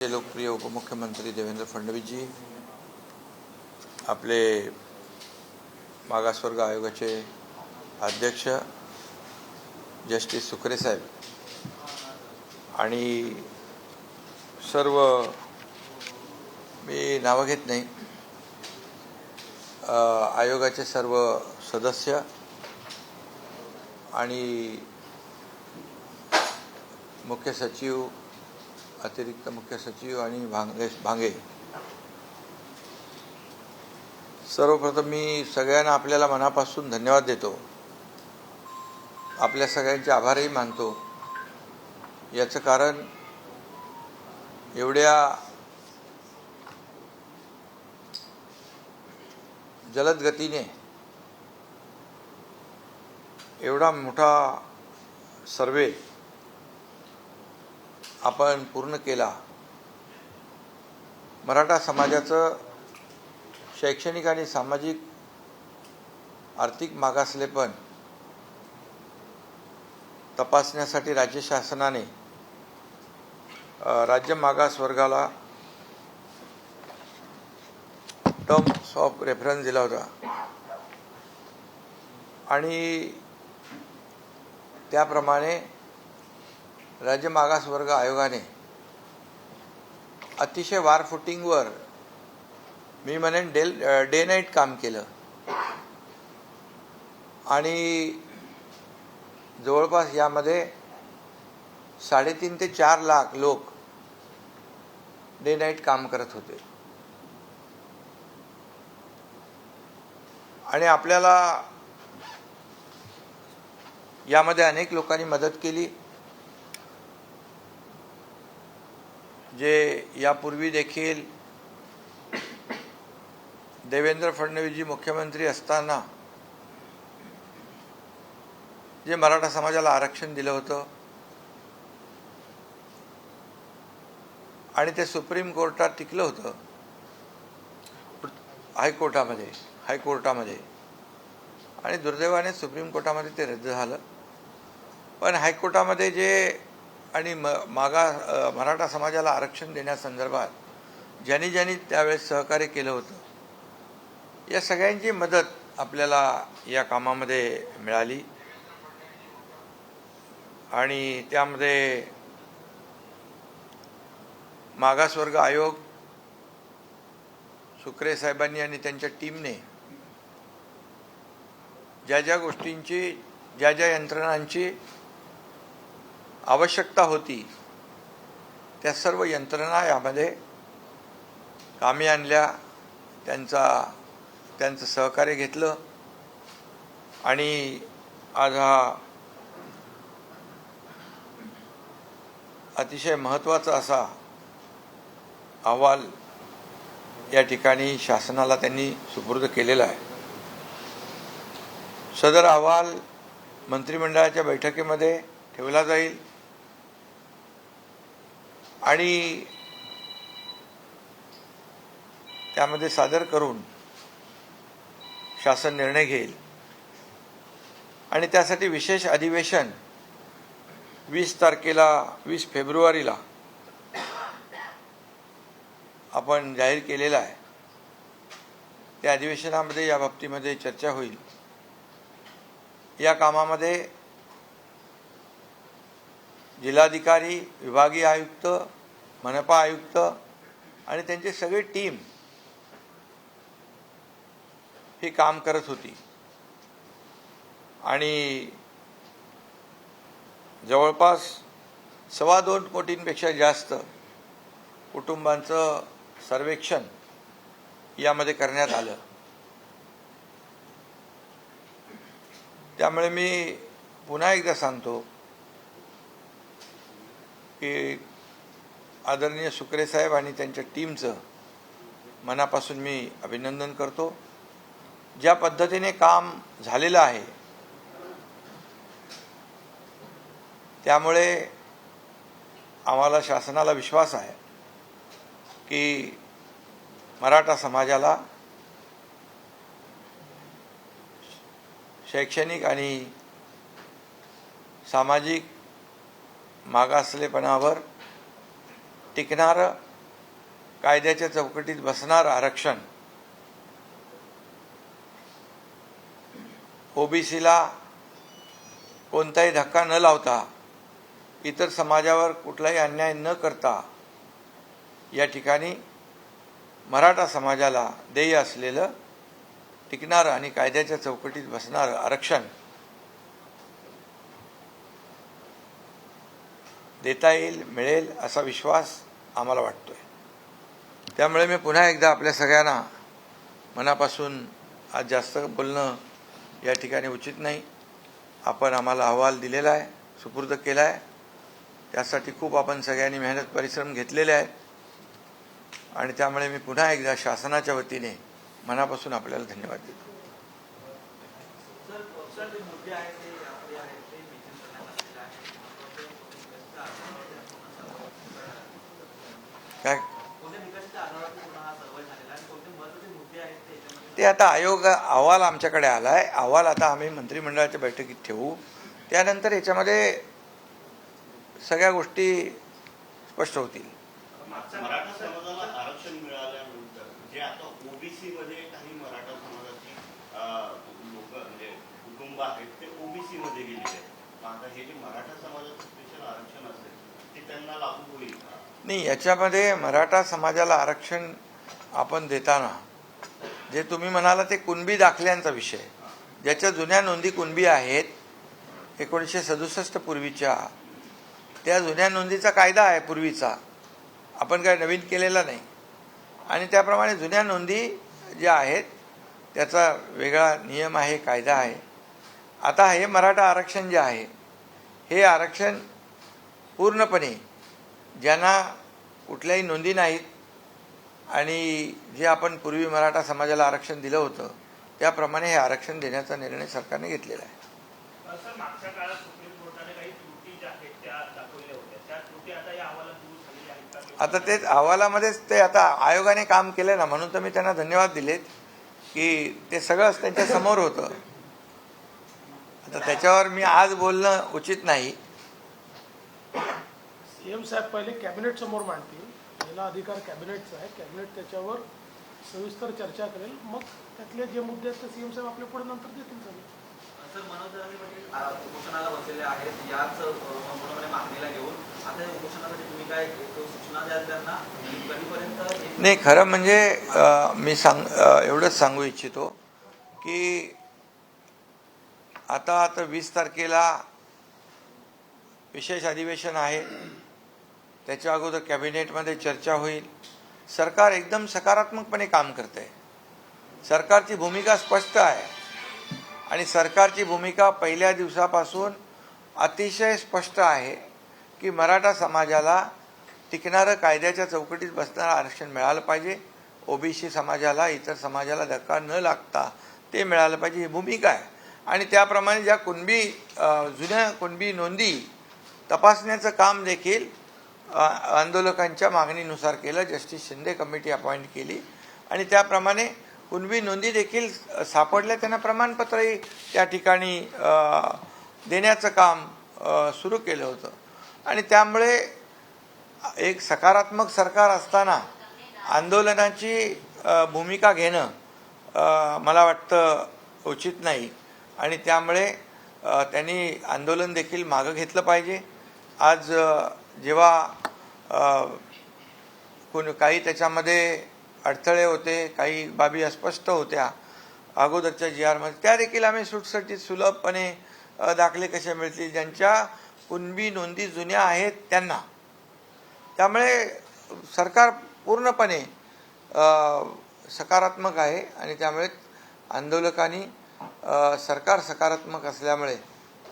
लोकप्रिय उपमुख्यमंत्री देवेंद्र फडणवीसजी आपले मागासवर्ग आयोगाचे अध्यक्ष जस्टिस सुखरे साहेब आणि सर्व मी नावं घेत नाही आयोगाचे सर्व सदस्य आणि मुख्य सचिव अतिरिक्त मुख्य सचिव आणि भांगे भांगे. सर्वप्रथम मी सगळ्यांना आपल्याला मनापासून धन्यवाद देतो. आपल्या सगळ्यांचे आभारही मानतो. याचं कारण एवढ्या जलद गतीने एवढा मोठा सर्वे आपण पूर्ण केला मराठा समाजाचं शैक्षणिक आणि सामाजिक आर्थिक मागासलेपण तपासण्यासाठी राज्य शासनाने राज्य मागास वर्गाला टर्म्स ऑफ रेफरन्स दिला होता. आणि त्याप्रमाणे राज्य मागासवर्ग आयोगाने अतिशय वार फुटिंगवर मी म्हणेन डेल डे नाईट काम केलं. आणि जवळपास यामध्ये साडेतीन ते चार लाख लोक डे नाईट काम करत होते. आणि आपल्याला यामध्ये अनेक लोकांनी मदत केली. जे यापूर्वी देखील देवेंद्र फडणवीसजी मुख्यमंत्री असताना जे मराठा समाजाला आरक्षण दिलं होतं आणि ते सुप्रीम कोर्टात टिकलं होतं हायकोर्टामध्ये हायकोर्टामध्ये. आणि दुर्दैवाने सुप्रीम कोर्टामध्ये ते रद्द झालं. पण हायकोर्टामध्ये जे आणि म मागा मराठा समाजाला आरक्षण देण्यासंदर्भात ज्यांनी ज्यांनी त्यावेळेस सहकार्य केलं होतं या सगळ्यांची मदत आपल्याला या कामामध्ये मिळाली. आणि त्यामध्ये मागासवर्ग आयोग सुक्रे साहेबांनी आणि त्यांच्या टीमने ज्या ज्या गोष्टींची ज्या ज्या यंत्रणांची आवश्यकता होती. त्या सर्व यंत्रणा यामध्ये कामी आणल्या. त्यांचा त्यांचं सहकार्य घेतलं. आणि आज हा अतिशय महत्त्वाचा असा अहवाल या ठिकाणी शासनाला त्यांनी सुपूर्द केलेला आहे. सदर अहवाल मंत्रिमंडळाच्या बैठकीमध्ये ठेवला जाईल. आणि त्यामध्ये सादर करून शासन निर्णय घेईल. आणि त्यासाठी विशेष अधिवेशन वीस तारखेला वीस फेब्रुवारीला आपण जाहीर केलेलं आहे. त्या अधिवेशनामध्ये या बाबतीमध्ये चर्चा होईल. या कामामध्ये जिल्हाधिकारी विभागीय आयुक्त मनपा आयुक्त आणि त्यांची सगळी टीम ही काम करत होती. आणि जवळपास सव्वा दोन कोटींपेक्षा जास्त कुटुंबांचं सर्वेक्षण यामध्ये करण्यात आलं. त्यामुळे मी पुन्हा एकदा सांगतो की आदरणीय सुकरे साहेब आणि त्यांच्या टीमचं मनापासून मी अभिनंदन करतो. ज्या पद्धतीने काम झालेलं आहे त्यामुळे आम्हाला शासनाला विश्वास आहे की मराठा समाजाला शैक्षणिक आणि सामाजिक मागासलेपणावर टिकणारं कायद्याच्या चौकटीत बसणारं आरक्षण ओबीसीला कोणताही धक्का न लावता इतर समाजावर कुठलाही अन्याय न करता या ठिकाणी मराठा समाजाला देय असलेलं टिकणारं आणि कायद्याच्या चौकटीत बसणारं आरक्षण देता येईल मिळेल असा विश्वास आम्हाला वाटतो आहे त्यामुळे मी पुन्हा एकदा आपल्या सगळ्यांना मनापासून आज जास्त बोलणं या ठिकाणी उचित नाही. आपण आम्हाला अहवाल दिलेला आहे सुपूर्द केला आहे. त्यासाठी खूप आपण सगळ्यांनी मेहनत परिश्रम घेतलेले आहेत. आणि त्यामुळे मी पुन्हा एकदा शासनाच्या वतीने मनापासून आपल्याला धन्यवाद देतो सर सर जे मुद्दे आहेत ते आपले आहेत ते मेन्शन करण्यात आलेले आहेत काय कोणत्या निकषाच्या आधारावर पूर्ण हा सर्वे झालेला आहे आणि कोणते महत्त्वाचे मुद्दे आहेत ते आता आयोग अहवाल आमच्याकडे आला आहे अहवाल आता आम्ही मंत्रिमंडळाच्या बैठकीत ठेवू. त्यानंतर याच्यामध्ये सगळ्या गोष्टी स्पष्ट होतील. मराठा समाजाला आरक्षण मिळाल्यानंतर जे आता ओबीसी मध्ये काही मराठा समाजाची लोक म्हणजे कुटुंब आहेत ते ओबीसी मध्ये गेलेले आता हे जे मराठा समाजाचं स्पेशल आरक्षण असेल त्यांना लागू होईल. नाही याच्यामध्ये मराठा समाजाला आरक्षण आपण देताना जे तुम्ही म्हणाला ते कुणबी दाखल्यांचा विषय. ज्याच्या जुन्या नोंदी कुणबी आहेत एकोणीसशे सदुसष्ट पूर्वीच्या त्या जुन्या नोंदीचा कायदा आहे पूर्वीचा. आपण काय नवीन केलेला नाही. आणि त्याप्रमाणे जुन्या नोंदी ज्या आहेत त्याचा वेगळा नियम आहे कायदा आहे. आता हे मराठा आरक्षण जे आहे हे आरक्षण पूर्णपणे. ज्यांना कुठल्याही नोंदी नाहीत आणि जे आपण पूर्वी मराठा समाजाला आरक्षण दिलं होतं त्याप्रमाणे हे आरक्षण देण्याचा निर्णय सरकारने घेतलेला आहे. आता तेच अहवालामध्येच ते आता आयोगाने काम केलं ना म्हणून तर मी त्यांना धन्यवाद दिलेत की ते सगळंच त्यांच्यासमोर होतं. आता त्याच्यावर मी आज बोलणं उचित नाही. सीएम साहेब पहिले कॅबिनेट समोर मांडतील. पहिला अधिकार कॅबिनेटचा आहे. कॅबिनेट त्याच्यावर सविस्तर चर्चा करेल. मग त्यातले जे मुद्दे आहेत ते सीएम साहेब आपल्या पुढे नंतर देतील सगळे. सर मनोज जरांगे पाटील आ, उपोषणाला बसलेले आहेत. याच अ, संपूर्णपणे मागणीला घेऊन आता या उपोषणासाठी तुम्ही काय एक सूचना द्याल त्यांना? आणि कधीपर्यंत हे- नाही खरं म्हणजे अ, मी सांग अ, एवढंच सांगू इच्छितो की आता आता वीस तारखेला विशेष अधिवेशन आहे. त्याच्या अगोदर कॅबिनेटमध्ये चर्चा होईल. सरकार एकदम सकारात्मकपणे काम करते सरकारची भूमिका स्पष्ट आहे. आणि सरकारची भूमिका पहिल्या दिवसापासून अतिशय स्पष्ट आहे की मराठा समाजाला टिकणारं कायद्याच्या चौकटीत बसणारं आरक्षण मिळालं पाहिजे. ओबीसी समाजाला इतर समाजाला धक्का न लागता ते मिळालं पाहिजे ही भूमिका आहे. आणि त्याप्रमाणे ज्या कुणबी जुन्या कुणबी नोंदी तपासण्याचं काम देखील आंदोलकांच्या मागणीनुसार केलं. जस्टिस शिंदे कमिटी अपॉइंट केली. आणि त्याप्रमाणे कुणबी नोंदी देखील सापडल्या. त्यांना प्रमाणपत्रही त्या ठिकाणी देण्याचं काम सुरू केलं होतं. आणि त्यामुळे एक सकारात्मक सरकार असताना आंदोलनाची भूमिका घेणं मला वाटतं उचित नाही. आणि त्यामुळे त्यांनी आंदोलन देखील मागं घेतलं पाहिजे. आज जेव्हा कोण काही त्याच्यामध्ये अडथळे होते काही बाबी अस्पष्ट होत्या अगोदरच्या जी आरमध्ये त्या देखील आम्ही सुटसटीत सुलभपणे दाखले कसे मिळतील ज्यांच्या कुणबी नोंदी जुन्या आहेत त्यांना. त्यामुळे सरकार पूर्णपणे सकारात्मक आहे आणि त्यामुळे आंदोलकांनी सरकार सकारात्मक असल्यामुळे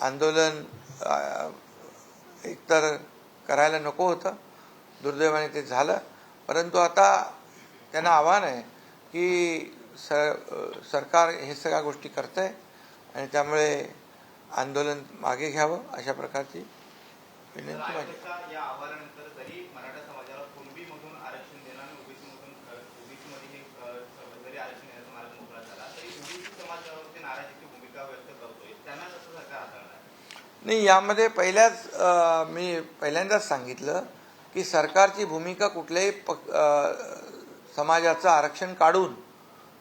आंदोलन एकतर करायला नको होतं. दुर्दैवाने ते झालं. परंतु आता त्यांना आव्हान आहे की स सरकार हे सगळ्या गोष्टी करतं आहे आणि त्यामुळे आंदोलन मागे घ्यावं अशा प्रकारची विनंती माझी. नाही यामध्ये पहिल्याच मी पहिल्यांदाच सांगितलं की सरकारची भूमिका कुठल्याही पक समाजाचं आरक्षण काढून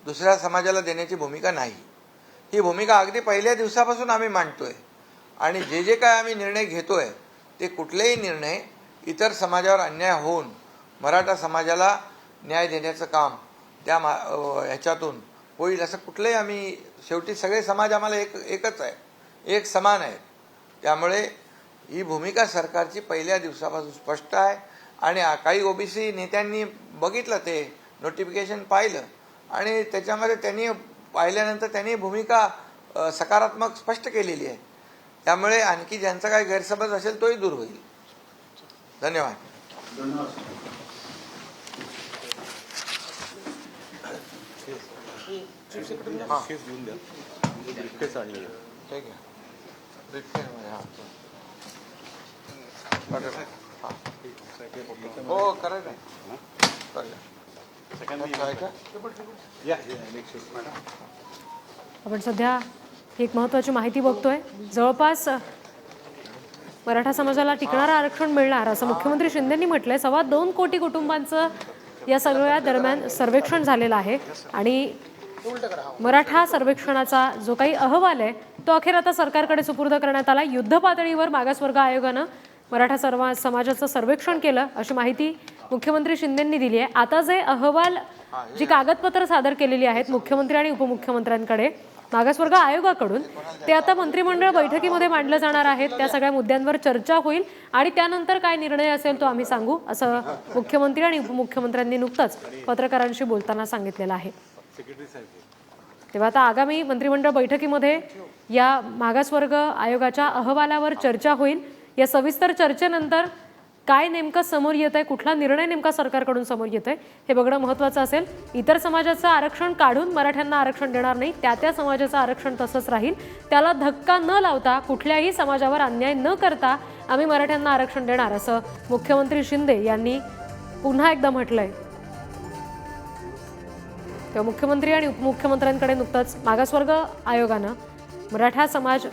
दुसऱ्या समाजाला देण्याची भूमिका नाही. ही भूमिका अगदी पहिल्या दिवसापासून आम्ही मांडतोय. आणि जे जे काय आम्ही निर्णय घेतोय ते कुठलेही निर्णय इतर समाजावर अन्याय होऊन मराठा समाजाला न्याय देण्याचं काम त्या मा ह्याच्यातून होईल असं कुठलंही आम्ही शेवटी सगळे समाज आम्हाला एक एकच आहे. एक समान आहेत त्यामुळे ही भूमिका सरकारची पहिल्या दिवसापासून स्पष्ट आहे. आणि काही ओबीसी नेत्यांनी बघितलं ते नोटिफिकेशन पाहिलं. आणि त्याच्यामध्ये त्यांनी पाहिल्यानंतर त्यांनी भूमिका सकारात्मक स्पष्ट केलेली आहे. त्यामुळे आणखी ज्यांचा काही गैरसमज असेल तोही दूर होईल. धन्यवाद. हां. ठीक आहे. Briefcase मध्ये, हां. आपण सध्या एक महत्त्वाची माहिती बघतोय. जवळपास मराठा समाजाला टिकणारं आरक्षण मिळणार असं मुख्यमंत्री शिंदेंनी म्हटलंय. सव्वा दोन कोटी कुटुंबांचं या सगळ्या दरम्यान सर्वेक्षण झालेलं आहे. आणि मराठा सर्वेक्षणाचा जो काही अहवाल आहे तो अखेर आता सरकारकडे सुपूर्द करण्यात आला. युद्ध पातळीवर मागासवर्ग आयोगानं मराठा सर्वा समाजाचं सर्वेक्षण केलं अशी माहिती मुख्यमंत्री शिंदेंनी दिली आहे. आता जे अहवाल जी कागदपत्र सादर केलेली आहेत मुख्यमंत्री आणि उपमुख्यमंत्र्यांकडे मागासवर्ग आयोगाकडून ते आता मंत्रिमंडळ बैठकीमध्ये मांडलं जाणार आहेत. त्या सगळ्या मुद्द्यांवर चर्चा होईल आणि त्यानंतर काय निर्णय असेल तो आम्ही सांगू असं मुख्यमंत्री आणि उपमुख्यमंत्र्यांनी नुकतंच पत्रकारांशी बोलताना सांगितलेलं आहे. तेव्हा आता आगामी मंत्रिमंडळ बैठकीमध्ये या मागासवर्ग आयोगाच्या अहवालावर चर्चा होईल. या सविस्तर चर्चेनंतर काय नेमकं समोर येत आहे कुठला निर्णय नेमका सरकारकडून समोर येत आहे हे बघणं महत्त्वाचं असेल. इतर समाजाचं आरक्षण काढून मराठ्यांना आरक्षण देणार नाही त्या त्या समाजाचं आरक्षण तसंच राहील. त्याला धक्का न लावता कुठल्याही समाजावर अन्याय न करता आम्ही मराठ्यांना आरक्षण देणार असं मुख्यमंत्री शिंदे यांनी पुन्हा एकदा म्हटलंय. तेव्हा मुख्यमंत्री आणि उपमुख्यमंत्र्यांकडे नुकतंच मागासवर्ग आयोगानं मराठा समाज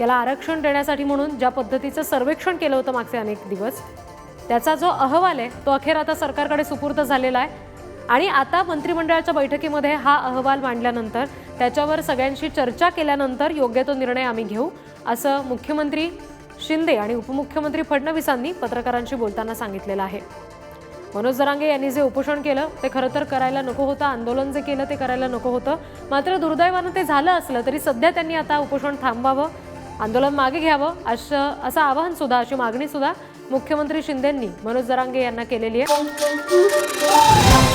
याला आरक्षण देण्यासाठी म्हणून ज्या पद्धतीचं सर्वेक्षण केलं होतं मागचे अनेक दिवस त्याचा जो अहवाल आहे तो अखेर आता सरकारकडे सुपूर्द झालेला आहे. आणि आता मंत्रिमंडळाच्या बैठकीमध्ये हा अहवाल मांडल्यानंतर त्याच्यावर सगळ्यांशी चर्चा केल्यानंतर योग्य तो निर्णय आम्ही घेऊ असं मुख्यमंत्री शिंदे आणि उपमुख्यमंत्री फडणवीसांनी पत्रकारांशी बोलताना सांगितलेलं आहे. मनोज जरांगे यांनी जे उपोषण केलं ते खरं तर करायला नको होतं. आंदोलन जे केलं ते करायला नको होतं. मात्र दुर्दैवानं ते झालं असलं तरी सध्या त्यांनी आता उपोषण थांबवावं आंदोलन मागे घ्यावं असं असं आवाहन सुद्धा अशी मागणी सुद्धा मुख्यमंत्री शिंदेंनी मनोज जरांगे यांना केलेली आहे.